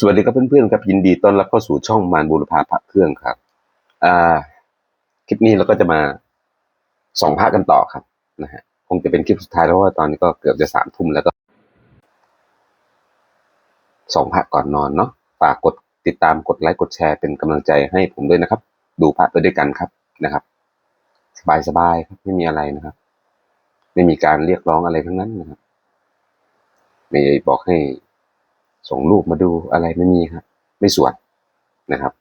สวัสดีครับเพื่อนๆครับยินดีต้อนรับเข้าสู่ช่องมารบูรพาพระเครื่องครับ อ่า คลิปนี้เราก็จะมาส่องพระกันต่อครับนะฮะคงจะเป็นคลิปสุดท้ายแล้วเพราะว่าตอนนี้ก็เกือบจะสามทุ่มแล้วก็ส่องพระก่อนนอนเนาะฝากกดติดตามกดไลค์กดแชร์เป็นกำลังใจให้ผมด้วยนะครับ ดูพระไปด้วยกันครับนะครับ สบายๆครับไม่มีอะไรนะครับ ไม่มีการเรียกร้องอะไรทั้งนั้นนะครับไม่บอกให้ ส่งรูปมาดูอะไรไม่มีครับ ไม่สวดนะครับ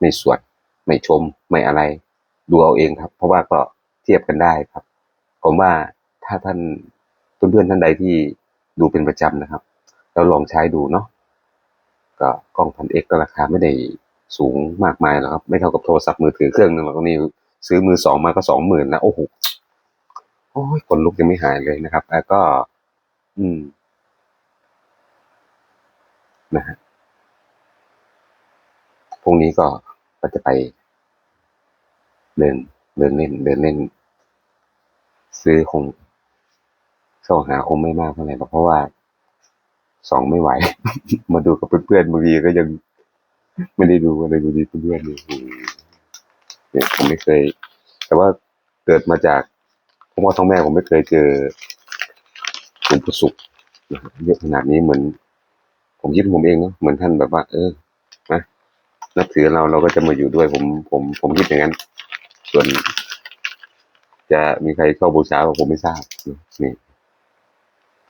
ไม่สวดไม่ชมไม่อะไร ดูเอาเองครับ เพราะว่าก็เทียบกันได้ครับ ผมว่าถ้าท่านเพื่อนๆท่านใดที่ดูเป็นประจำนะครับแล้วลองใช้ดูเนาะก็กล้องพันเอกก็ราคาไม่ได้สูงมากมายหรอกครับ ไม่เท่ากับโทรศัพท์มือถือเครื่องหนึงหรอกนี่ซื้อมือสองมาก็สองหมื่นนะโอ้โหโอ้ยคนลุกยังไม่หายเลยนะครับแล้วก็ อืม นะฮะพรุ่งนี้ก็ก็จะไปเดินเดินเล่น เดินเล่น ซื้อคงเข้าหาคงไม่มากเท่าไหร่เพราะว่าสองไม่ไหว มาดูกับเพื่อนๆบางทีก็ยังไม่ได้ดูอะไรดูดีเพื่อนๆเนี่ยผมไม่เคย แต่ว่าเกิดมาจากพ่อท้องแม่ผมไม่เคยเจอหลวงปู่สุขเยอะขนาดนี้เหมือน ผมคิดผมเองเนาะเหมือนท่านแบบว่า เออนะนับถือเราเราก็จะมาอยู่ด้วย ผม ผม ผมคิดอย่างนั้น ส่วน จะมีใครเข้าบูชาผมไม่ทราบนี่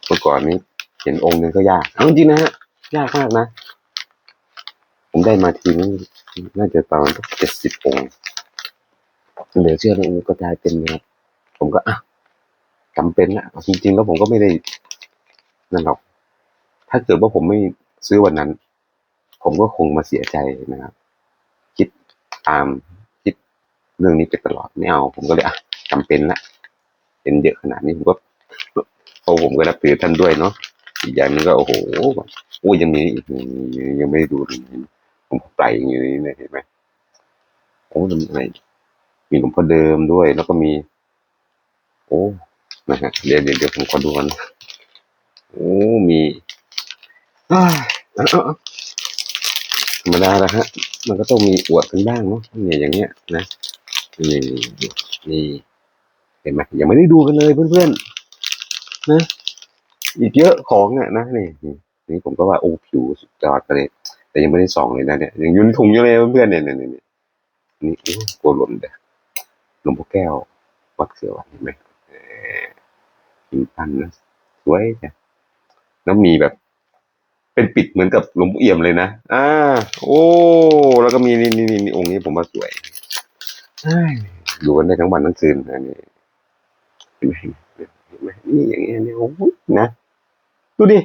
เมื่อก่อนนี้เห็นองค์นึงก็ยากเอาจริงนะฮะยากมากนะ ผมได้มาทีนึงน่าจะประมาณเจ็ดสิบองค์เหลือเชื่อเลยองค์ก็กลายเป็นนะครับผมก็อะจำเป็นละจริงๆแล้วผมก็ไม่ได้นั่นหรอก ถ้าเกิดว่าผมไม่ซื้อวันนั้น ผมก็คงมาเสียใจนะครับ คิดตามคิดเรื่องนี้ไปตลอดไม่เอา ผมก็เลยอะจำเป็นละเป็นเยอะขนาดนี้ผมก็เพราะผมก็นับถือท่านด้วยเนาะอีกอย่างนึงก็โอ้โหโอ้ยยังมีอีกยังไม่ดูเลยผมไปอย่างนี้เลยเห็นไหมโอ้มันอะไรมีหลวงพ่อเดิมด้วย แล้วก็มี โอ้นะฮะเดี๋ยวเดี๋ยวผมขอดูกันโอ้มี ธรรมดาละฮะ มันก็ต้องมีอวดกันบ้างเนาะเนี่ยอย่างเงี้ยนะนี่นี่เห็นไหมยังไม่ได้ดูกันเลยเพื่อนๆนะอีกเยอะของอะนะนี่นี่นี่ผมก็ว่าโอ้ผิวสุดยอดไปเลยแต่ยังไม่ได้ส่องเลยนะเนี่ยยังยุ่นถุงอยู่เลยเพื่อนๆเนี่ยเนี่ยเนี่ยนี่โอ้กลัวหล่นเด้อหลวงพ่อแก้ว วัดเสือวันเห็นไหมออหินปั้นนะสวยจ้ะแล้วมีแบบ เป็นปิดเหมือนกับหลวงปู่เอี่ยมเลยนะอ่า โอ้ แล้วก็มีนี่นี่นี่นี่องค์นี้ผมว่าสวยเอ้ยดูกันได้ทั้งวันทั้งคืนอันนี้เห็นไหมเห็นไหมนี่อย่างเงี้ยเนี่ยโอ้โหนะดูดิ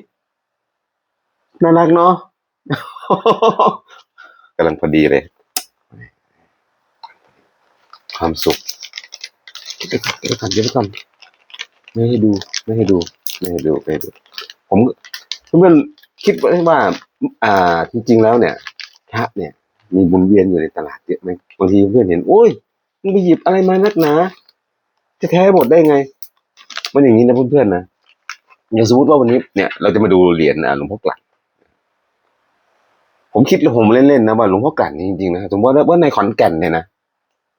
น่ารักเนาะกำลังพอดีเลย ความสุขเดี๋ยวก่อนเดี๋ยวก่อนเดี๋ยวก่อนไม่ให้ดู ไม่ให้ดู ไม่ให้ดูไม่ให้ดู ผมเพื่อนๆ คิดว่าอ่า จริง ๆ แล้วเนี่ยพระเนี่ย มีบุญเวียนอยู่ในตลาดเยอะไหมบางทีเพื่อนเห็น โอ้ยมึงไปหยิบอะไรมานักหนาจะแท้หมดได้ไง มันอย่างนี้นะเพื่อนๆนะอย่างสมมติว่าวันนี้เนี่ยเราจะมาดูเหรียญหลวงพ่อกลั่นผมคิดผมเล่นๆนะว่าหลวงพ่อกลั่นนี่จริงๆนะสมมติว่าว่าในขอนแก่นเนี่ยนะ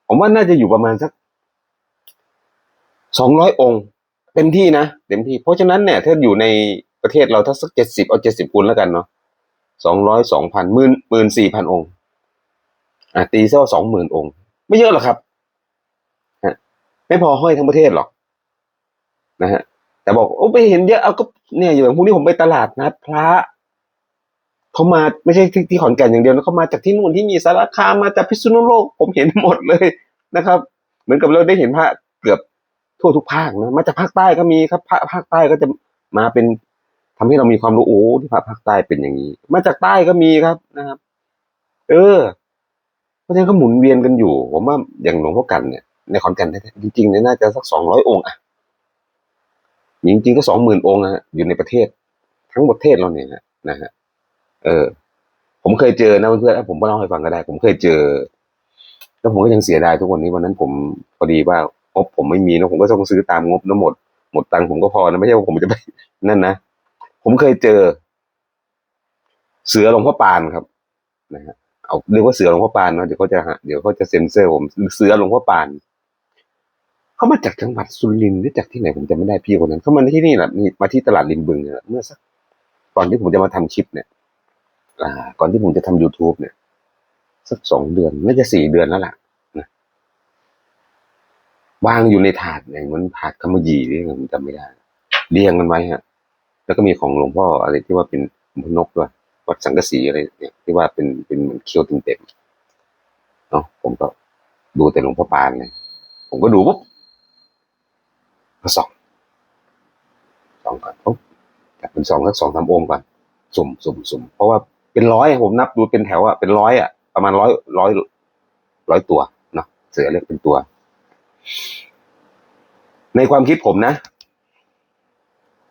ผมว่าน่าจะอยู่ประมาณสักสองร้อยองค์ เต็มที่นะเต็มที่ เพราะฉะนั้นเนี่ยถ้าอยู่ใน ประเทศเราถ้าสักเจ็ดสิบเอาเจ็ดสิบคูณแล้วกันเนาะสองร้อยสองพันหมื่นหมื่นสี่พันองค์อะตีซะว่าสองหมื่นองค์ ไม่เยอะหรอกครับฮะไม่พอห้อยทั้งประเทศหรอกนะฮะแต่บอกโอ้ไปเห็นเยอะเอาก็เนี่ยอย่างพวกนี้ผมไปตลาดนัดพระเขามาไม่ใช่ที่ที่ขอนแก่นอย่างเดียวนะเขามาจากที่นู่นที่นี่สารคามมาจากพิษณุโลก ผมเห็นหมดเลยนะครับ เหมือนกับเราได้เห็นพระเกือบทั่วทุกภาคนะมาจากภาคใต้ก็มีครับพภาคใต้ก็จะมาเป็น ทำให้เรามีความรู้โอ้ที่ภาคใต้เป็นอย่างนี้ มาจากใต้ก็มีครับนะครับ เออ เพราะฉะนั้นก็หมุนเวียนกันอยู่ ผมว่าอย่างหลวงพ่อกันเนี่ยในขอนแก่นแท้ๆจริงๆเนี่ยน่าจะสักสองร้อยองค์อะจริงๆก็สองหมื่นองค์นะอยู่ในประเทศ ทั้งประเทศเราเนี่ยนะนะฮะเออ ผมเคยเจอนะเพื่อนๆผมก็เล่าให้ฟังก็ได้ ผมเคยเจอ แล้วผมก็ยังเสียดายทุกวันนี้วันนั้นผมพอดีว่างบผมไม่มีนะผมก็ต้องซื้อตามงบนะหมด หมดตังค์ผมก็พอนะไม่ใช่ว่าผมจะไปนั่นนะ ผมเคยเจอ เสือหลวงพ่อปานครับนะฮะเอาเรียกว่าเสือหลวงพ่อปานเนาะเดี๋ยวเขาจะหาเดี๋ยวเขาจะเซ็นเซอร์ผมเสือหลวงพ่อปานเขามาจากจังหวัดสุรินทร์หรือจากที่ไหนผมจำไม่ได้พี่คนนั้นเขามาที่นี่แหละนี่มาที่ตลาดริมบึงเนี่ยเมื่อสักก่อนที่ผมจะมาทำคลิปเนี่ยอ่า ก่อนที่ผมจะทำ youtube เนี่ย สักสองเดือนน่าจะสี่เดือนแล้วล่ะนะวางอยู่ในถาดอย่างมันถาดขมยีนี่ผมจำไม่ได้เรียงกันไว้ฮะ แล้วก็มีของหลวงพ่ออะไรที่ว่าเป็นหลวงพ่อนกด้วยวัดสังกสีอะไรเนี่ยที่ว่าเป็นเป็นเหมือนเคี้ยวเต็มๆเนาะผมก็ดูแต่หลวงพ่อปานเลยผมก็ดูปุ๊บก็ส่องส่องก่อนปุ๊บจับเป็นสองสักสองสามองค์ก่อนสุ่มสุ่มสุ่มเพราะว่าเป็นร้อยอะผมนับดูเป็นแถวอะเป็นร้อยอะประมาณร้อยร้อยร้อยตัวเนาะเสือเรียกเป็นตัว ในความคิดผมนะ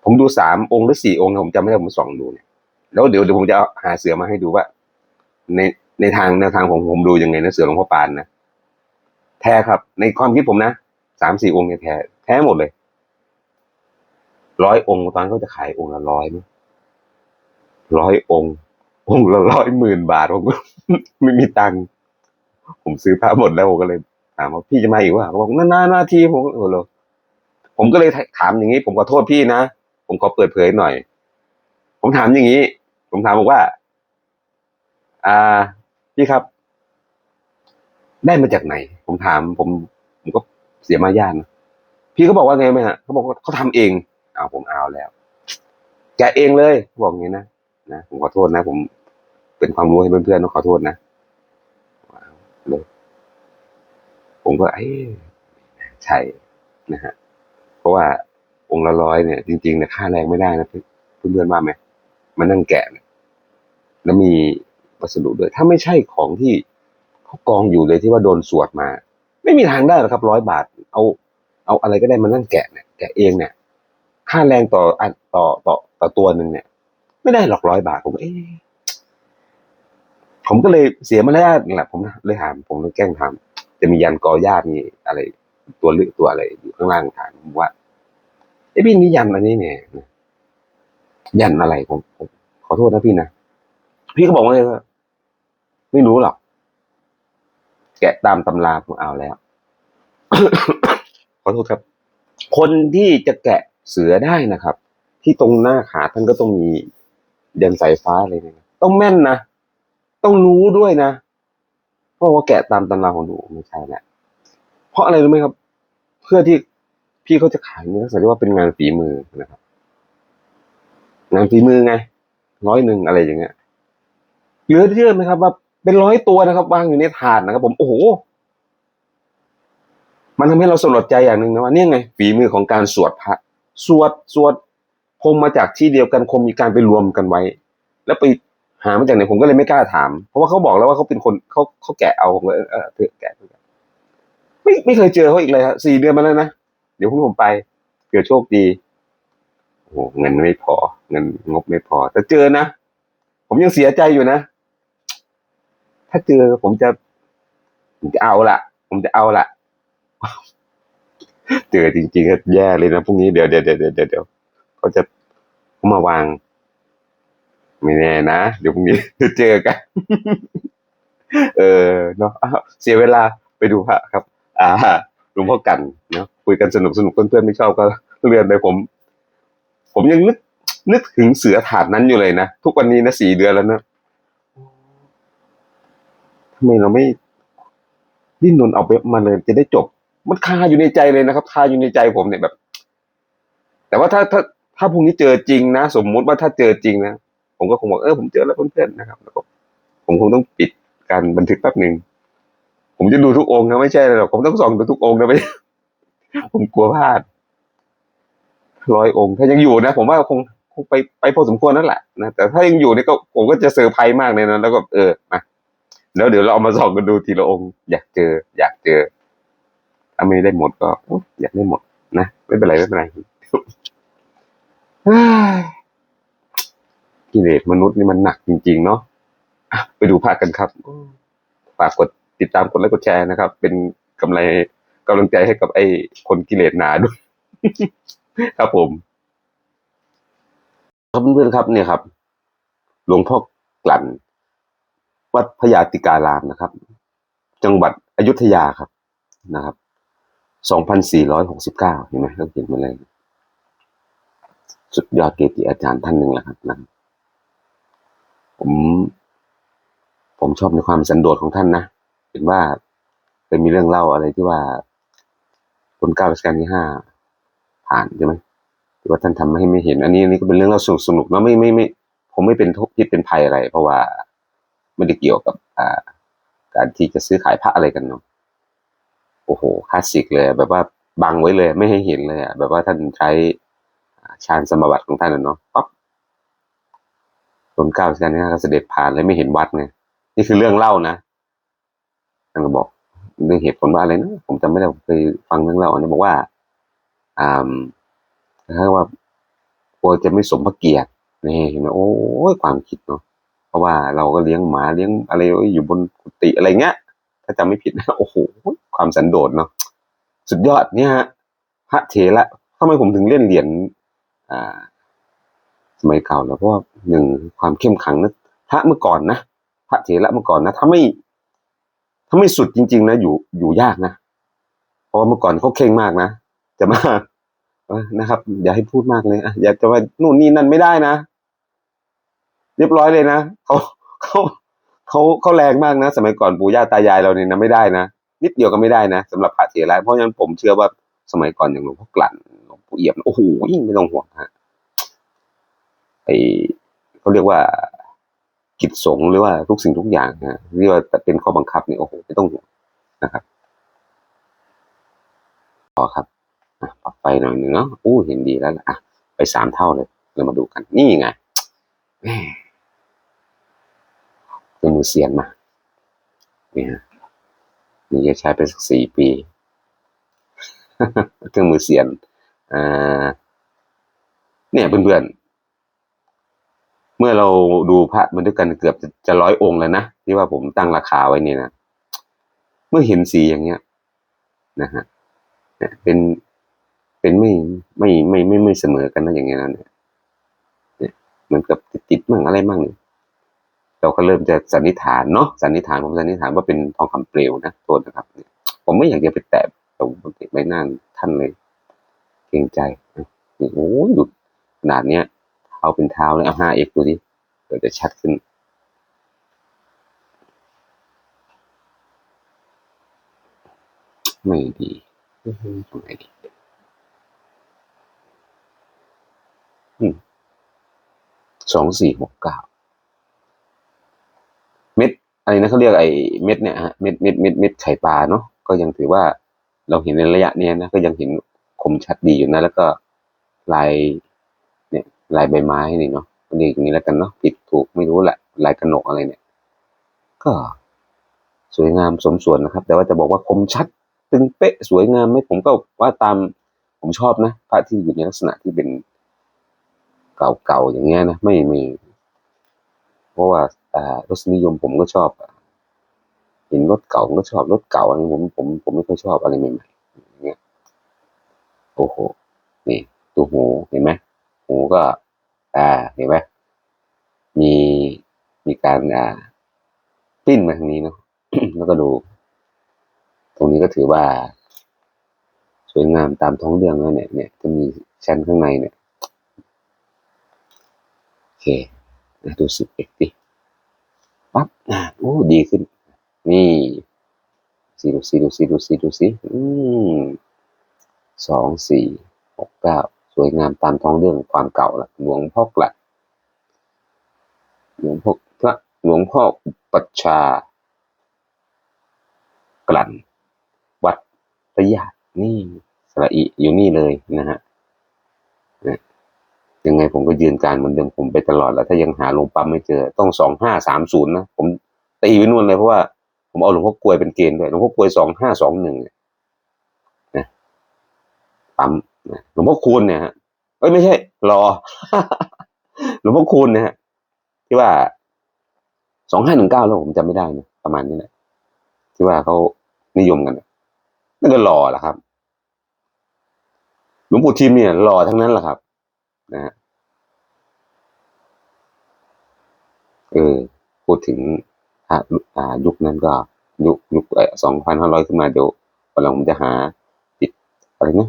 ผมดูสามองค์หรือสี่องค์นะผมจำไม่ได้ผมส่องดูเนี่ยแล้วเดี๋ยวเดี๋ยวผมจะหาเสือมาให้ดูว่า ในในทางแนวทางของผมดูยังไงนะเสือหลวงพ่อปานนะแท้ครับ ในความคิดผมนะสามสี่องค์เนี่ยแท้แท้หมดเลยร้อยองค์ตอนนนเขาจะขายองค์ละร้อยมั้งร้อยองค์ องค์ละร้อยหมื่นบาทผมก็ไม่มีตังค์ผมซื้อพระหมดแล้วผมก็เลยถามว่าพี่จะมาอีกว่าเขาบอกนานๆนาทีผมโอ้โหผมก็เลยถามอย่างนี้ ผมขอโทษพี่นะ ผมขอเปิดเผยหน่อย ผมถามอย่างนี้ ผมถามบอกว่า อ่าพี่ครับ ได้มาจากไหน ผมถาม ผม ผมก็เสียมารยาทนะพี่เขาบอกว่าไงไหมฮะเขาบอกว่าเขาทำเองเอาผมเอาแล้ว แกเองเลยเขาบอกอย่างนี้นะนะผมขอโทษนะ ผมเป็นความรู้ให้เพื่อนๆต้องขอโทษนะเลยผมก็เอ้ใช่นะฮะเพราะว่า องค์ละร้อยเนี่ยจริงๆเนี่ยค่าแรงไม่ได้นะเพื่อนๆว่าไหมมานั่งแกะเนี่ยแล้วมีวัสดุด้วย ถ้าไม่ใช่ของที่เขากองอยู่เลยที่ว่าโดนสวดมา ไม่มีทางได้หรอกครับร้อยบาท เอา เอาอะไรก็ได้มานั่งแกะเนี่ยแกะเองเนี่ย ค่าแรงต่ออันต่อต่อต่อตัวหนึ่งเนี่ย ไม่ได้หรอกร้อยบาทผมเอ๊ผมก็เลยเสียมาแล้วแหละผมเลยถามผมเลยแกล้งถามจะมียันกอญาติมีอะไร ตัวลึกตัวอะไรอยู่ข้างล่างถามว่า ไอ้พี่นี่ยันอันนี้เนี่ยยันอะไรผมผมขอโทษนะพี่นะพี่ก็บอกว่าเลยว่าไม่รู้หรอกแกะตามตำราผมเอาแล้วขอโทษครับ คนที่จะแกะเสือได้นะครับ ที่ตรงหน้าขาท่านก็ต้องมียันสายฟ้าอะไรเนี่ยต้องแม่นนะต้องรู้ด้วยนะเพราะว่าแกะตามตำราของหนูไม่ใช่แหละเพราะอะไรรู้ไหมครับ เพื่อที่ พี่เขาจะขายเนี่ยเขาเรียกว่าเป็นงานฝีมือนะครับ งานฝีมือไงร้อยหนึ่งอะไรอย่างเงี้ยเหลือเชื่อไหมครับ ว่าเป็นร้อยตัวนะครับวางอยู่ในถาดนะครับ ผมโอ้โหมันทำให้เราสลดใจอย่างหนึ่งนะว่าเนี่ยไง ฝีมือของการสวดพระสวดสวดคงมาจากที่เดียวกันคงมีการไปรวมกันไว้ แล้วไปหามาจากไหนผมก็เลยไม่กล้าถาม เพราะว่าเขาบอกแล้วว่าเขาเป็นคนเขาเขาแกะเอาผมก็เออเออแกะเถอะไม่ไม่เคยเจอเขาอีกเลยฮะสี่เดือนมาแล้วนะ เดี๋ยวพรุ่งนี้ผมไปเกิดโชคดีโอ้โหเงินไม่พอ เงินงบไม่พอ แต่เจอนะผมยังเสียใจอยู่นะ ถ้าเจอผมจะ ผมจะเอาละผมจะเอาละเจอจริงๆก็แย่เลยนะพรุ่งนี้เดี๋ยวเดี๋ยวเดี๋ยวเดี๋ยวเดี๋ยวเขาจะเขามาวาง ไม่แน่นะเดี๋ยวพรุ่งนี้เจอกัน เออเนาะเสียเวลาไปดูพระครับ อ่า หลวงพ่อกันเนาะคุยกันสนุกสนุกเพื่อนๆไม่ชอบก็เรียนไปผม ผมยังนึกนึกถึงเสือถาดนั้นอยู่เลยนะทุกวันนี้นะสี่เดือนแล้วนะทำไมเราไม่ดิ้นรนเอาไปมาเลยจะได้จบ มันคาอยู่ในใจเลยนะครับคาอยู่ในใจผมเนี่ยแบบ แต่ว่าถ้าถ้าถ้าพรุ่งนี้เจอจริงนะ สมมุติว่าถ้าเจอจริงนะผมก็คงบอกเออผมเจอแล้วเพื่อนๆนะครับแล้วก็ผมคงต้องปิดการบันทึกแป๊บหนึ่ง ผมจะดูทุกองค์นะไม่ใช่หรอกผมต้องส่องดูทุกองค์นะไม่ผมกลัวพลาดร้อยองค์ ถ้ายังอยู่นะ ผมว่าคงคงไปไปพอสมควรนั่นแหละนะแต่ถ้ายังอยู่เนี่ยก็ผมก็จะเซอร์ไพรส์มากเลยนะแล้วก็เออมาแล้วเดี๋ยวเราเอามาส่องกันดูทีละองค์ อยากเจอ อยากเจอถ้าไม่ได้หมดก็โอ๊ยอยากได้หมด นะไม่เป็นไรไม่เป็นไรเฮ้ยกิเลสมนุษย์นี่มันหนักจริง ๆ เนาะอะไปดูภาคกันครับฝากกด ติดตามกดไลค์กดแชร์นะครับ เป็นกำไรกำลังใจให้กับไอ้คนกิเลสหนาด้วย ครับผม ครับเพื่อนๆครับเนี่ยครับ หลวงพ่อกลั่น วัดพญาติการามนะครับ จังหวัดอยุธยาครับนะครับ2469เก้าเห็นไหมต้องเขียนมาเลยสุดยอดเกจิอาจารย์ท่านหนึ่งแหละครับนะผม ผมชอบในความสันโดษของท่านนะ เห็นว่าเคยมีเรื่องเล่าอะไรที่ว่าคนเก้ารัชกาลที่ห้าผ่านใช่ไหมที่ว่าท่านทำให้ไม่เห็น อันนี้อันนี้ก็เป็นเรื่องเล่าสนุกสนุกนะไม่ไม่ไม่ผมไม่เป็นทุกข์พิษเป็นภัยอะไร เพราะว่าไม่ได้เกี่ยวกับอ่าการที่จะซื้อขายพระอะไรกันเนาะโอ้โหคลาสสิกเลย แบบว่าบังไว้เลย ไม่ให้เห็นเลยอะแบบว่าท่านใช้อ่าฌานสมบัติของท่านเนาะปั๊บคนเก้ารัชกาลที่ห้าก็เสด็จผ่านเลยไม่เห็นวัดไงนี่คือเรื่องเล่านะ ท่านก็บอกเรื่องเหตุผลว่าอะไรนะผมจำไม่ได้ผมเคยฟังเรื่องเล่าอันนี้บอกว่าอ่าถ้าว่ากลัวจะไม่สมพระเกียรตินี่เห็นไหมโอ้ยความคิดเนาะเพราะว่าเราก็เลี้ยงหมาเลี้ยงอะไรอยู่บนกุฏิอะไรเงี้ย ถ้าจำไม่ผิดนะโอ้โหความสันโดษเนาะสุดยอดเนี่ยฮะพระเถระทำไมผมถึงเล่นเหรียญอ่า สมัยเก่าแล้วเพราะว่าหนึ่งความเข้มขังนะพระเมื่อก่อนนะพระเถระเมื่อก่อนนะถ้าไม่ ถ้าไม่สุดจริง ๆ นะอยู่อยู่ยากนะเพราะเมื่อก่อนเขาเข่งมากนะจะมานะครับ อย่าให้พูดมากเลยอะอย่าจะว่านู่นนี่นั่นไม่ได้นะเรียบร้อยเลยนะเขาเขาเขาเขาแรงมากนะ สมัยก่อนปู่ย่าตายายเราเนี่ยนะไม่ได้นะนิดเดียวก็ไม่ได้นะสำหรับพระเถระเพราะฉะนั้นผมเชื่อว่าสมัยก่อนอย่างหลวงพ่อกลั่นหลวงปู่เอี่ยมโอ้โหยิ่งไม่ต้องห่วงฮะไอเขาเรียกว่า กิจสงฆ์หรือว่าทุกสิ่งทุกอย่างนะที่ว่าเป็นข้อบังคับเนี่ยโอ้โหไม่ต้องห่วงนะครับต่อครับปรับไฟหน่อยหนึ่งเนาะอู้เห็นดีแล้วอะไปสามเท่าเลยเรามาดูกัน นี่ไงแม่เครื่องมือเสียนมานี่ฮะนี่จะใช้ไปสักสี่ปีเครื่องมือเสียนอ่าเนี่ยเพื่อนๆ เมื่อเราดูพระมันด้วยกันเกือบจะร้อยองค์แล้วนะที่ว่าผมตั้งราคาไว้นี่นะเมื่อเห็นสีอย่างเงี้ยนะฮะเป็นเป็นไม่ไม่ไม่ไม่ไม่เสมอกันนะอย่างเงี้ยนะเนี่ยเนี่ยเหมือนกับติดติดมั่งอะไรมั่งเนี่ยเราก็เริ่มจะสันนิษฐานเนาะสันนิษฐานผมสันนิษฐานว่าเป็นทองคำเปลวนะโทษนะครับผมไม่อยากจะไปแตะตรงใบหน้าท่านเลย เกรงใจนี่โอ้ยดูขนาดเนี้ย เท้าเป็นเท้าเลยเอาห้าเอกดูดิเดี๋ยวจะชัดขึ้น ไม่ดีอืมทำไงดีสองสี่หกเก้าเม็ดอะไรนะเขาเรียกไอ้เม็ดเนี่ยฮะเม็ดเม็ดเม็ดเม็ดไข่ปลาเนาะก็ยังถือว่าเราเห็นในระยะเนี้ยนะก็ยังเห็นคมชัดดีอยู่นะ แล้วก็ลาย ลายใบไม้นี่เนาะเรียกอย่างนี้แล้วกันเนาะผิดถูกไม่รู้แหละลายกระหนกอะไรเนี่ย ก็สวยงามสมส่วนนะครับ แต่ว่าจะบอกว่าคมชัดตึงเป๊ะสวยงามไหมผมก็ว่าตามผมชอบนะพระที่อยู่ในลักษณะที่เป็นเก่าๆอย่างเงี้ยนะไม่ไม่เพราะว่าอ่ารสนิยมผมก็ชอบเห็นรถเก่าก็ชอบรถเก่าอันนี้ผมผมผมไม่ค่อยชอบอะไรใหม่ๆอย่างเงี้ยโอ้โหนี่ตัวหูเห็นไหมหูก็ อ่าเห็นไหมมีมีการอ่าปิ้นมาทางนี้เนาะแล้วก็ดู ตรงนี้ก็ถือว่า สวยงามตามท้องเรื่องแล้วเนี่ยเนี่ยจะมีชั้นข้างในเนี่ยโอเคอะดูสิบเอ็กดิปั๊บอะโอ้ดีขึ้น นี่สีดูสีดูสีดูสีดูสิอืมสองสี่หกเก้า สวยงามตามท้องเรื่องความเก่าละหลวงพ่อกละหลวงพ่อพระหลวงพ่ออุปัชฌากลั่น วัดระยะนี่สระอิอยู่นี่เลยนะฮะยังไงผมก็ยืนการเหมือนเดิมผมไปตลอดแล้วถ้ายังหาหลวงปั๊มไม่เจอ ต้องสองห้าสามศูนย์นะผมตีไว้นู่นเลยเพราะว่าผมเอาหลวงพ่อกลวยเป็นเกณฑ์ด้วยหลวงพ่อกลวยสองห้าสองหนึ่งนะปั๊ม หลวงพ่อคูณเนี่ยฮะเอ้ยไม่ใช่ รอ หลวงพ่อคูณนะฮะที่ว่าสองห้าหนึ่งเก้าแล้วผมจำไม่ได้นะประมาณนี้แหละที่ว่าเขานิยมกันนั่นก็หล่อแหละครับหลวงปู่ทิมเนี่ยหล่อทั้งนั้นแหละครับ นะฮะเออพูดถึงอ่าอายุคนั้นก็ ยุคยุคสองพันห้าร้อยขึ้นมาเดี๋ยววันหลังผมจะหาติดอะไรนะ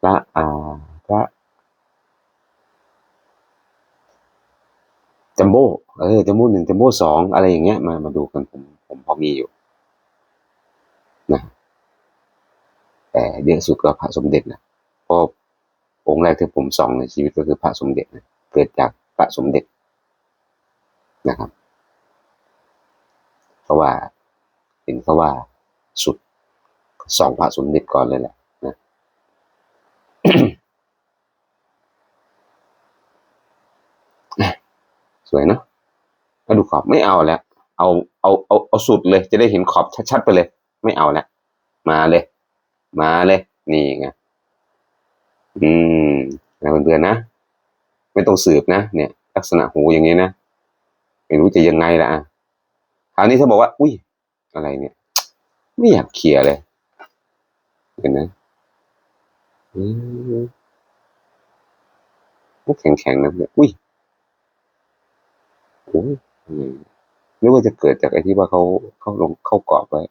พระอ่าพระจัมโบ้เออจัมโบ้หนึ่งจัมโบ้สองอะไรอย่างเงี้ยมามาดูกันผมผมพอมีอยู่นะแต่เยอะสุดก็พระสมเด็จนะเพราะองค์แรกที่ผมส่องในชีวิตก็คือพระสมเด็จนะเกิดจากพระสมเด็จนะครับเพราะว่าเห็นเขาว่าสุด สองพระสมเด็จก่อนเลยแหละนะสวยเนาะมาดูขอบไม่เอาแล้วเอาเอาเอาเอาสุดเลย จะได้เห็นขอบชัดๆไปเลย ไม่เอาแล้วมาเลย มาเลย นี่ไงอืมนะเพื่อนๆนะไม่ต้องสืบนะเนี่ย ลักษณะหูอย่างนี้นะไม่รู้จะยังไงละอะคราวนี้ถ้าบอกว่า อุ้ยอะไรเนี่ย ไม่อยากเคลียร์เลย เห็นนะอืมแข็งแข็งๆนะเนี่ยอุ้ยโอ้ยไรเนี่ยนึกว่าจะเกิดจากไอ้ที่ว่าเขาเขาลงเข้ากรอบไว้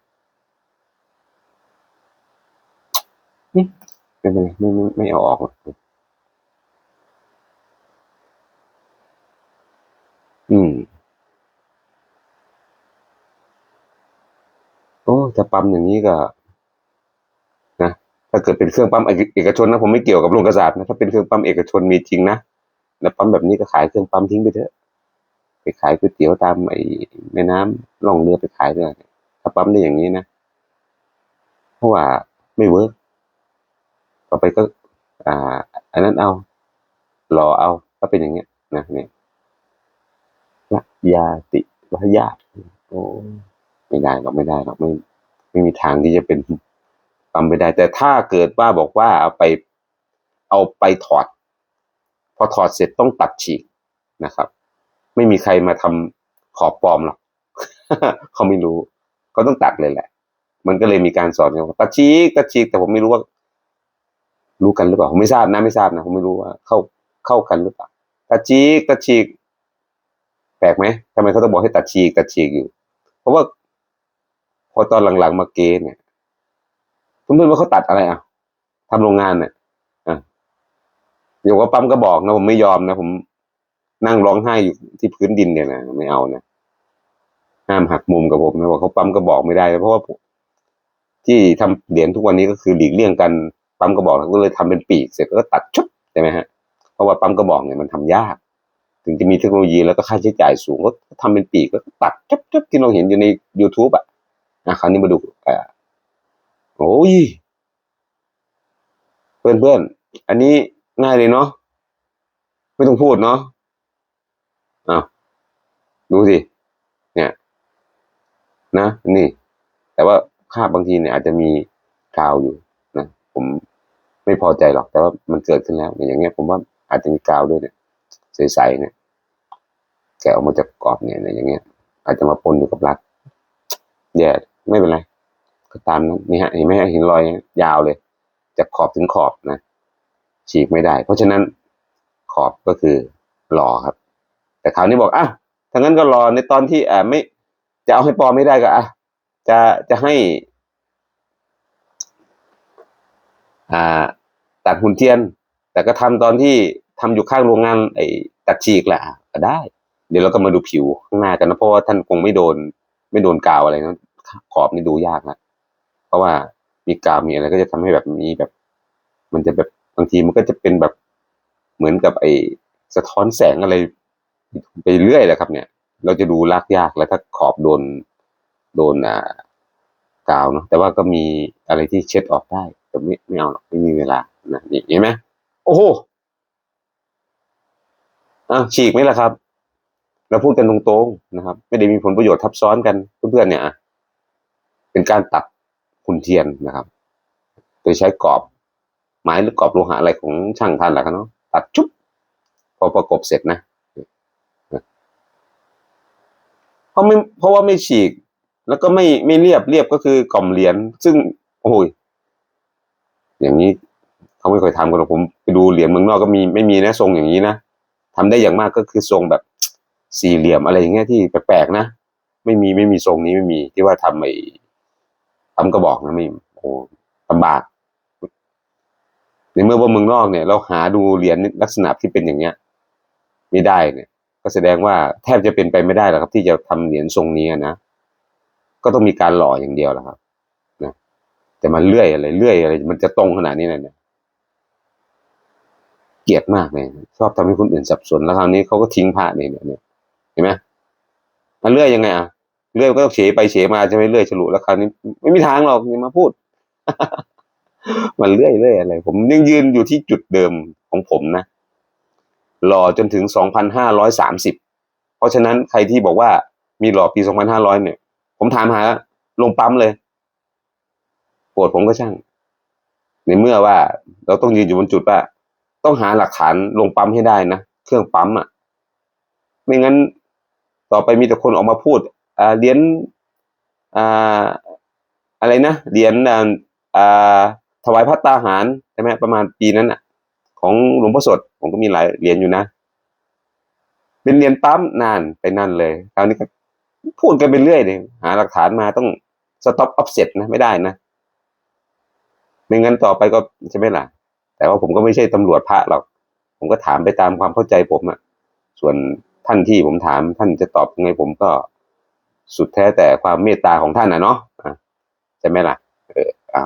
ไม่เป็นไรไม่ไม่ไม่เอาออกอืม โอ้ถ้าปั๊มอย่างนี้ก็าเกิดเป็นเครื่องปั๊มเอกชนนะผมไม่เกี่ยวกับโรงกระสาบนะถ้าเป็นเครื่องปั๊มเอกชนมีจริงนะแล้วปั๊มแบบนี้ก็ขายเครื่องปั๊มทิ้งไปเถอะไปขายก๋วยเตี๋ยวตามไอ้แม่น้ำล่องเรือไปขายเลยถ้าปั๊มได้อย่างนี้นะเพราะว่าไม่เวิร์กต่อไปก็ อ่า อันนั้นเอาหล่อเอาถ้าเป็นอย่างเงี้ยนะเนี่ยละยาติวายาตโอ้ไม่ได้หรอกไม่ได้หรอกไม่ ไม่มีทางที่จะเป็น ปั๊มไปได้ แต่ถ้าเกิดว่าบอกว่าเอาไปเอาไปถอด พอถอดเสร็จต้องตัดฉีกนะครับ ไม่มีใครมาทำขอบปลอมหรอกเขาไม่รู้เขาต้องตัดเลยแหละ มันก็เลยมีการสอนกันว่าตัดฉีกตัดฉีกแต่ผมไม่รู้ว่า รู้กันหรือเปล่าผมไม่ทราบนะไม่ทราบนะผมไม่รู้ว่า เข้าเข้ากันหรือเปล่าตัดฉีกตัดฉีกแปลกไหมทำไมเขาต้องบอกให้ตัดฉีกตัดฉีกอยู่ เพราะว่าพอตอนหลังๆมาเกณฑ์เนี่ย เพื่อนๆว่าเขาตัดอะไรอะทำโรงงานเนี่ยอะอยู่ว่าปั๊มก็บอกนะผมไม่ยอมนะผมนั่งร้องไห้อยู่ที่พื้นดินเนี่ยนะไม่เอานะห้ามหักมุมกับผมนะบอกเขาปั๊มก็บอกไม่ได้ เพราะว่าที่ทำเหรียญทุกวันนี้ก็คือหลีกเลี่ยงกันปั๊มก็บอกก็เลยทำเป็นปีกเสร็จก็ตัดชุบใช่ไหมฮะเพราะว่าปั๊มก็บอกเนี่ยมันทำยาก ถึงจะมีเทคโนโลยีแล้วก็ค่าใช้จ่ายสูงก็ทำเป็นปีกแล้วก็ตัดจุ๊บๆที่เราเห็นอยู่ใน YouTube อะอะคราวนี้มาดูอ่า โอ้ย เพื่อนเพื่อนอันนี้ง่ายเลยเนาะไม่ต้องพูดเนาะอ้าวดูสิเนี่ย นะ นี่ แต่ว่าคาบบางทีเนี่ย อาจจะมีกาวอยู่นะผมไม่พอใจหรอก แต่ว่ามันเกิดขึ้นแล้วอย่างเงี้ยผมว่าอาจจะมีกาวด้วยเนี่ยใสๆเนี่ยแกะออกมาจากกรอบเนี่ยเนี่ยอย่างเงี้ย อาจจะมาปนอยู่กับรักแย่ไม่เป็นไร ก็ตามนั้นนี่ฮะเห็นไหมเห็นรอยยาวเลย จากขอบถึงขอบนะฉีกไม่ได้ เพราะฉะนั้นขอบก็คือรอครับ แต่คราวนี้บอกอะถ้างั้นก็รอในตอนที่อ่าไม่ จะเอาให้ปลอมไม่ได้ก็อะจะจะให้ อ่าตัดหุ่นเทียน แต่ก็ทำตอนที่ทำอยู่ข้างโรงงานไอ้ตัดฉีกแหละอะก็ได้ เดี๋ยวเราก็มาดูผิวข้างหน้ากันนะเพราะว่าท่านคงไม่โดน ไม่โดนกาวอะไรนะขอบนี่ดูยากนะ เพราะว่ามีกาวมีอะไรก็จะทำให้แบบมีแบบ มันจะแบบบางทีมันก็จะเป็นแบบเหมือนกับไอ้สะท้อนแสงอะไร ไปเรื่อยแหละครับ เนี่ย เราจะดูลากยากแล้วถ้าขอบโดนโดนอ่ากาวเนาะแต่ว่าก็มีอะไรที่เช็ดออกได้แต่ไม่ไม่เอาหรอกไม่มีเวลานะนี่เห็นไหมโอ้โหอะฉีกไหมล่ะครับ เราพูดกันตรงๆนะครับ ไม่ได้มีผลประโยชน์ทับซ้อนกันเพื่อนๆเนี่ย เป็นการตัด หุ่นเทียนนะครับ โดยใช้กรอบไม้หรือกรอบโลหะอะไรของช่างท่านแหละครับเนาะตัดชุบพอประกบเสร็จนะเพราะไม่เพราะว่าไม่ฉีก แล้วก็ไม่ไม่เรียบเรียบก็คือกล่อมเหรียญซึ่งโอ้ยอย่างนี้เขาไม่เคยทำกันหรอกผมไปดูเหรียญเมืองนอกก็มีไม่มีนะทรงอย่างนี้นะทำได้อย่างมากก็คือทรงแบบสี่เหลี่ยมอะไรอย่างเงี้ยที่แปลกๆนะ ไม่มีไม่มีทรงนี้ไม่มีที่ว่าทำไอ ทำกระบอกนะไม่โอ้ลำบาก ในเมื่อว่าเมืองนอกเนี่ย เราหาดูเหรียญลักษณะที่เป็นอย่างเงี้ยไม่ได้เนี่ย ก็แสดงว่าแทบจะเป็นไปไม่ได้หรอกครับ ที่จะทำเหรียญทรงนี้นะก็ต้องมีการหล่ออย่างเดียวแหละครับนะแต่มันเลื่อยอะไรเลื่อยอะไร มันจะตรงขนาดนี้เลยเนี่ยเกลียดมากเลยชอบทำให้คนอื่นสับสนแล้วคราวนี้เขาก็ทิ้งพระเนี่ยเนี่ยเห็นไหมมันเลื่อยยังไงอะ เลื่อยก็ต้องเฉไปเฉมาจะไม่เลื่อยฉลุแล้วคราวนี้ไม่มีทางหรอกนี่มาพูด มันเลื่อยเลื่อยอะไร ผมยังยืนอยู่ที่จุดเดิมของผมนะรอจนถึงสองพันห้าร้อยสามสิบเพราะฉะนั้นใครที่บอกว่ามีรอปีสองพันห้าร้อยเนี่ย ผมถามหาลงปั๊มเลยโปรดผมก็ช่าง ในเมื่อว่า เราต้องยืนอยู่บนจุดว่า ต้องหาหลักฐานลงปั๊มให้ได้นะ เครื่องปั๊มอะ ไม่งั้นต่อไปมีแต่คนออกมาพูด เหรียญอะไรนะเหรียญถวายพระตาหารใช่ไหมประมาณปีนั้นอะ ของหลวงพ่อสดผมก็มีหลายเหรียญอยู่นะ เป็นเหรียญปั๊มนานไปนั่นเลยคราวนี้ก็พูดกันไปเรื่อยเลยหาหลักฐานมาต้องสต็อปออฟเซ็ตนะไม่ได้นะไม่งั้นต่อไปก็ใช่ไหมล่ะ แต่ว่าผมก็ไม่ใช่ตำรวจพระหรอก ผมก็ถามไปตามความเข้าใจผมอะส่วนท่านที่ผมถามท่านจะตอบยังไงผมก็ สุดแท้แต่ความเมตตาของท่านนะเนาะใช่ไหมล่ะ เอออะ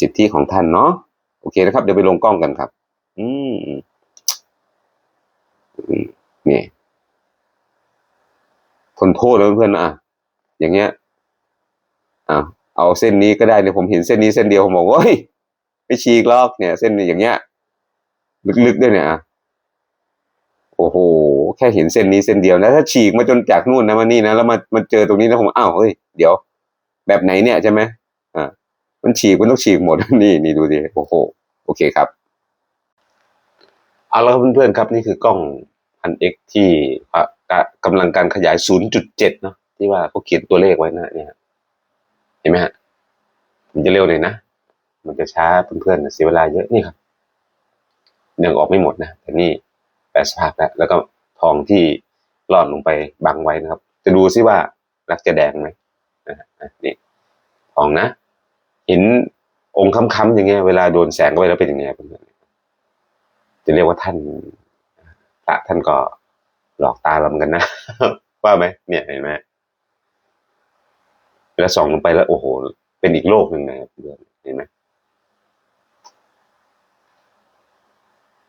สิทธิของท่านเนาะโอเคนะครับ เดี๋ยวไปลงกล้องกันครับ อืมนี่ทนโทษเลยเพื่อนๆอะ อย่างเงี้ยอะเอาเส้นนี้ก็ได้เนี่ยผมเห็นเส้นนี้เส้นเดียวผมบอกว่าเฮ้ยไม่ฉีกหรอกเนี่ย เส้นอย่างเงี้ย ลึกๆด้วยเนี่ยอะ โอ้โห แค่เห็นเส้นนี้เส้นเดียวนะ ถ้าฉีกมาจนจากนู่นนะมานี่นะแล้วมามาเจอตรงนี้นะผมอ้าวเฮ้ยเดี๋ยว แบบไหนเนี่ยใช่ไหมอ่ามันฉีกมันต้องฉีกหมดนี่นี่ดูดิโอ้โหโอเคครับเอาละครับเพื่อนๆครับ นี่คือกล้องพันเอ็กที่อะกะกำลังการขยาย 0.7 เนาะที่ว่าเขาเขียนตัวเลขไว้นะเนี่ยเห็นไหมฮะผมจะเร็วหน่อยนะ มันจะช้าเพื่อนๆเสียเวลาเยอะนี่ครับยังออกไม่หมดนะแต่นี่ แปลสภาพแล้วแล้วก็ทองที่หลอดลงไปบังไว้นะครับ จะดูซิว่ารักจะแดงไหมนะนี่ทองนะห็นองค์ค้ำๆอย่างเงี้ยเวลาโดนแสงเข้าไปแล้วเป็นยังไงเพื่อนๆจะเรียกว่าท่านพระท่านก็หลอกตาเราเหมือนกันนะว่าไหมเนี่ยเห็นไหมเวลาส่องลงไปแล้วโอ้โห เป็นอีกโลกหนึ่งนะครับเพื่อนเห็นไหม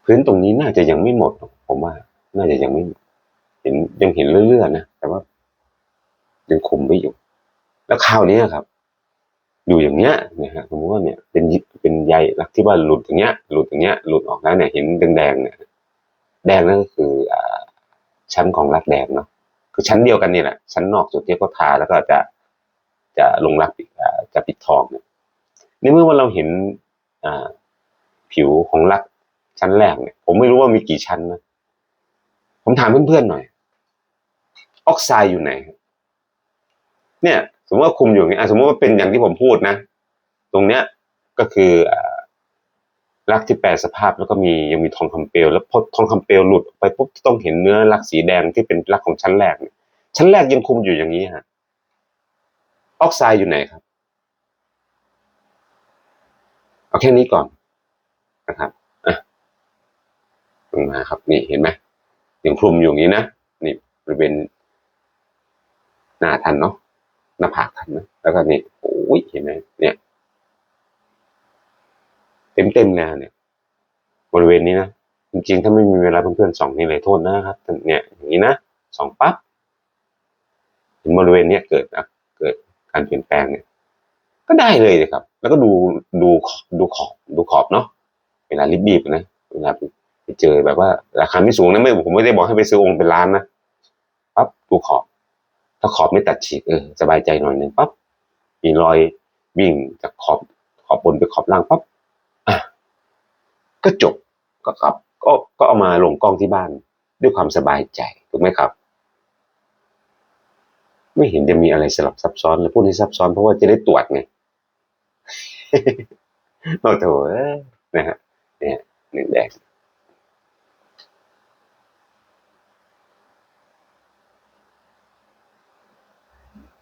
พื้นตรงนี้น่าจะยังไม่หมด ผมว่า น่าจะยังไม่หมดเห็นยังเห็นเรื่อยๆนะแต่ว่ายังคุมไม่อยู่ แล้วคราวนี้ครับ อยู่อย่างเงี้ยนะฮะสมมติว่าเนี่ยเป็นเป็นใยลักที่ว่าหลุดอย่างเงี้ย หลุดอย่างเงี้ยหลุดออกแล้วเนี่ยเห็นแดงๆเนี่ยแดงนั่นก็คืออ่าชั้นของรักแดงเนาะคือชั้นเดียวกันนี่แหละชั้นนอกสุดที่เขาทาแล้วก็จะจะลงรักอ่าจะปิดทองเนี่ยในเมื่อว่าเราเห็นอ่าผิวของรัก ชั้นแรกเนี่ย ผมไม่รู้ว่ามีกี่ชั้นนะผมถามเพื่อนๆหน่อย ออกไซด์อยู่ไหน เนี่ย สมมติว่าคุมอยู่อย่างนี้อะสมมติว่าเป็นอย่างที่ผมพูดนะ ตรงเนี้ยก็คืออ่ารักที่แปลสภาพแล้วก็มียังมีทองคำเปลวแล้วพอทองคำเปลวหลุดออกไปปุ๊บต้องเห็นเนื้อรักสีแดงที่เป็นรักของชั้นแรกเนี่ยชั้นแรกยังคุมอยู่อย่างนี้ฮะออกไซด์อยู่ไหนครับ เอาแค่นี้ก่อนนะครับ ลงมาครับ นี่เห็นไหมยังคลุมอยู่อย่างนี้นะนี่บริเวณหน้าทันเนาะหน้าผากทันนะแล้วก็นี่โอ้ยเห็นไหมเนี่ย เต็มเต็มๆเลยเนี่ย บริเวณนี้นะจริงๆถ้าไม่มีเวลาเพื่อนๆส่องนี่เลยโทษนะครับเนี่ยอย่างนี้นะส่องปั๊บเห็นบริเวณเนี้ยเกิดอะเกิดการเปลี่ยนแปลงเนี่ย ก็ได้เลยเลยครับ แล้วก็ดูดูดูขอบดูขอบเนาะเวลารีบๆนะเวลา ไปเจอแบบว่า ราคาไม่สูงนะไม่ผมไม่ได้บอกให้ไปซื้อองค์เป็นล้านนะปั๊บดูขอบ ถ้าขอบไม่ตัดฉีกเออสบายใจหน่อยหนึ่งปั๊บมีรอยวิ่งจากขอบขอบบนไปขอบล่างปั๊บอะก็จบก็ครับ ก็ก็เอามาลงกล้องที่บ้าน ด้วยความสบายใจถูกไหมครับ ไม่เห็นจะมีอะไรสลับซับซ้อนเลยพูดที่ซับซ้อนเพราะว่าจะได้ตรวจไงโอ้โถอ้ยนะฮะเนี่ยหนึ่งแดง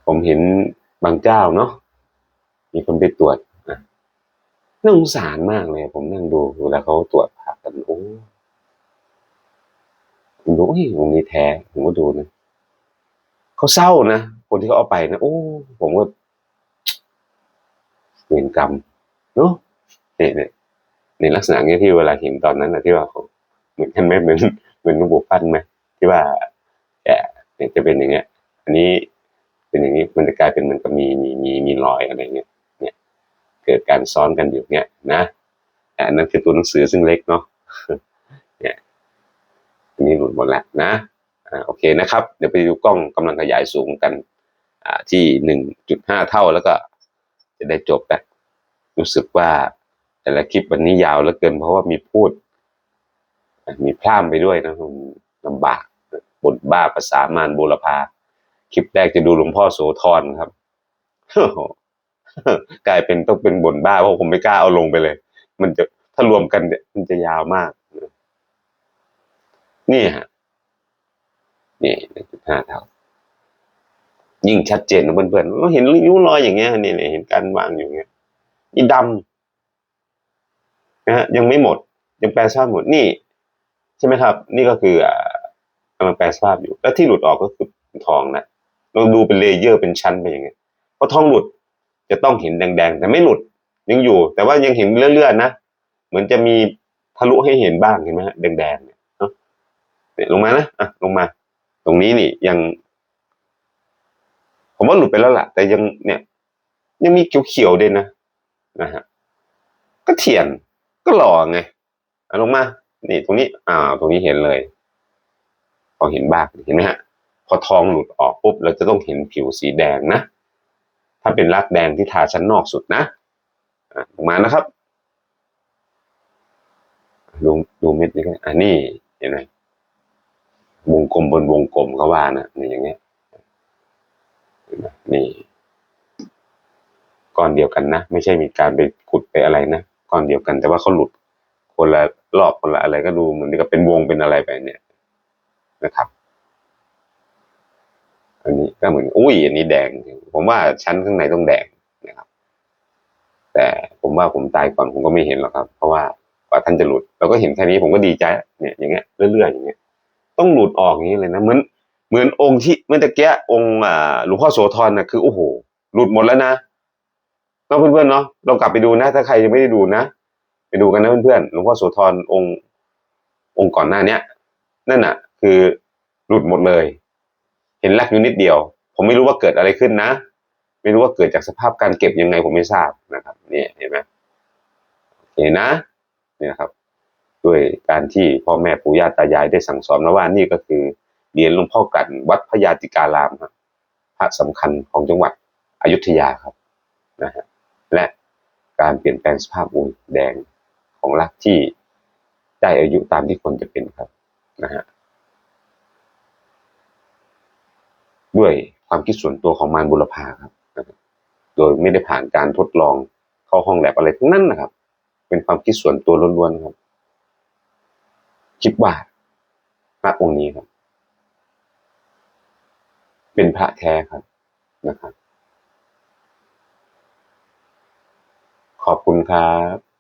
ผมเห็นบางเจ้าเนาะมีคนไปตรวจอะน่าสงสารมากเลย ผมนั่งดูเวลาเขาตรวจพระกันโอ้ผมดูเฮ้ยองค์นี้แท้ผมก็ดูนะเขาเศร้านะคนที่เขาเอาไปนะโอ้ผมก็เวรกรรมเนาะเนี่ยเนี่ยในลักษณะเนี้ยที่เวลาเห็นตอนนั้นนะที่ว่าเหมือนกันไหมเหมือนเหมือนลวงปู่ฟันไหมที่ว่าแอะเนี่ยจะเป็นอย่างเงี้ย อันนี้ เป็นอย่างนี้มันจะกลายเป็นมันก็มีมีมีมีรอยอะไรเงี้ยเนี่ยเกิดการซ้อนกันอยู่เนี่ยนะอันนั้นคือตัวหนังสือซึ่งเล็กเนาะเนี่ยอันนี้หลุดหมดแล้วนะอ่าโอเคนะครับ เดี๋ยวไปดูกล้องกำลังขยายสูงกันอ่าที่หนึ่งจุดห้าเท่าแล้วก็ จะได้จบแบบรู้สึกว่าแต่ละคลิปวันนี้ยาวเหลือเกินเพราะว่ามีพูด มีพร่ามไปด้วยนะลำบากบทบ้าภาษามารบูรพา คลิปแรกจะดูหลวงพ่อโสธรครับกลายเป็นต้องเป็นบทบ้าเพราะผมไม่กล้าเอาลงไปเลย มันจะถ้ารวมกันเนี่ยมันจะยาวมาก นี่ฮะ นี่หนึ่งจุดห้าเท่า ยิ่งชัดเจนนะเพื่อนๆเราเห็นริ้วรอยอย่างเงี้ยนี่เห็นการวางอยู่างเงี้ยอีดำนะฮะยังไม่หมด ยังแปลสภาพหมดนี่ ใช่ไหมครับ นี่ก็คืออ่ากำลังแปลสภาพอยู่ แล้วที่หลุดออกก็คือทองนะ เราดูเป็นเลเยอร์เป็นชั้นไปอย่างเงี้ยเพราะทองหลุดจะต้องเห็นแดงๆ แต่ไม่หลุดยังอยู่ แต่ว่ายังเห็นเลื่อนๆนะเหมือนจะมีทะลุให้เห็นบ้างเห็นไหมฮะแดงๆเนี่ยเนาะเนี่ยลงมานะอะลงมา ตรงนี้นี่ยัง ผมว่าหลุดไปแล้วล่ะ แต่ยังเนี่ย ยังมีเขียวๆด้วยนะนะฮะก็เถียนก็หล่อไงอะลงมา นี่ตรงนี้ อ่า ตรงนี้เห็นเลยพอเห็นบ้างเห็นไหมฮะ พอทองหลุดออกปุ๊บเราจะต้องเห็นผิวสีแดงนะ ถ้าเป็นรักแดงที่ทาชั้นนอกสุดนะลงมานะครับดูดูเม็ดนี้กันอะนี่เห็นไหมวงกลมบนวงกลมเขาว่านะนี่อย่างเงี้ยเห็นไหมนี่ก้อนเดียวกันนะ ไม่ใช่มีการไปขุดไปอะไรนะก้อนเดียวกัน แต่ว่าเขาหลุดคนละรอบคนละอะไรก็ดูเหมือนกับเป็นวงเป็นอะไรไปเนี่ยนะครับ อันนี้ก็เหมือนอุ้ยอันนี้แดง ผมว่าชั้นข้างในต้องแดงนะครับ แต่ผมว่าผมตายก่อนผมก็ไม่เห็นหรอกครับ เพราะว่ากว่าท่านจะหลุดเราก็เห็นแค่นี้ผมก็ดีใจเนี่ยอย่างเงี้ยเรื่อยๆอย่างเงี้ยต้องหลุดออกอย่างนี้เลยนะเหมือนเหมือนองค์ที่เมื่อตะเกียองค์อ่าหลวงพ่อโสธรนะคือโอ้โหหลุดหมดแล้วนะเนาะเพื่อนๆเนาะเรากลับไปดูนะ ถ้าใครยังไม่ได้ดูนะไปดูกันนะเพื่อนๆหลวงพ่อโสธรองค์องค์ก่อนหน้าเนี้ยนั่นน่ะ คือหลุดหมดเลย เห็นแลกอยู่นิดเดียว ผมไม่รู้ว่าเกิดอะไรขึ้นนะ ไม่รู้ว่าเกิดจากสภาพการเก็บยังไงผมไม่ทราบนะครับนี่เห็นไหมเห็นนะนี่นะครับ ด้วยการที่พ่อแม่ปู่ย่าตายายได้สั่งสอนมาว่านี่ก็คือเหรียญหลวงพ่อกันวัดพญาติการามครับพระสำคัญของจังหวัดอยุธยาครับนะฮะและการเปลี่ยนแปลงสภาพอุ่นแดงของรักที่ได้อายุตามที่ควรจะเป็นครับนะฮะ ด้วยความคิดส่วนตัวของมารบุรพาครับ โดยไม่ได้ผ่านการทดลองเข้าห้องแลบอะไรทั้งนั้นนะครับ เป็นความคิดส่วนตัวล้วนๆครับ คิดว่าพระองค์นี้ครับ เป็นพระแท้ครับนะครับ ขอบคุณครับ